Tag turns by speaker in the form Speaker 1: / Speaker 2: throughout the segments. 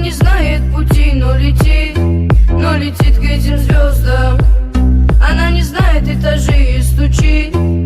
Speaker 1: не знает пути, но летит, но летит к этим звездам Она не знает этажей и стучит.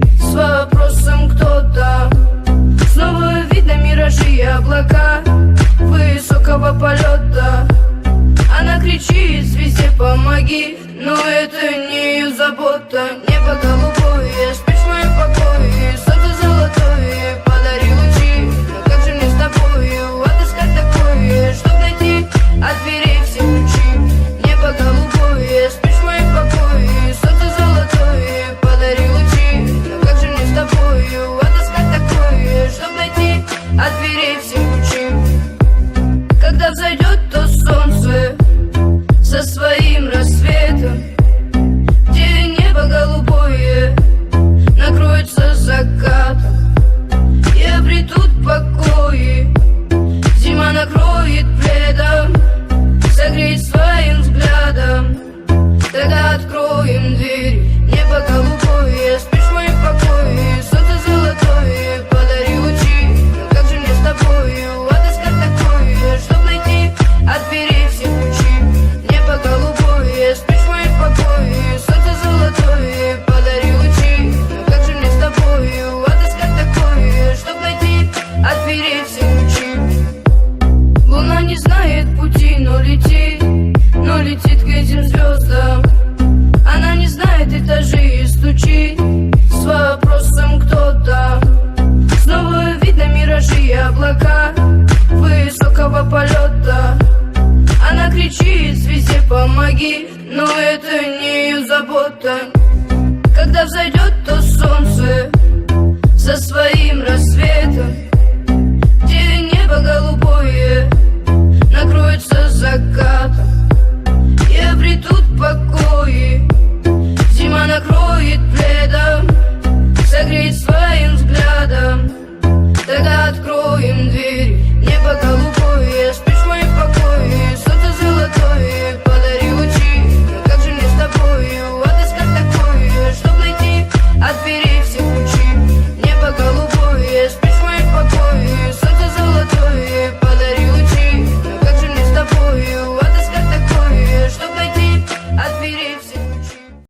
Speaker 1: то солнце со своим рассветом. ключи Луна не знает пути, но летит Но летит к этим звездам Она не знает этажи и стучит С вопросом кто-то. Снова видно миражи и облака Высокого полета Она кричит звезде помоги Но это не ее забота. Когда взойдет то солнце будет Согреть своим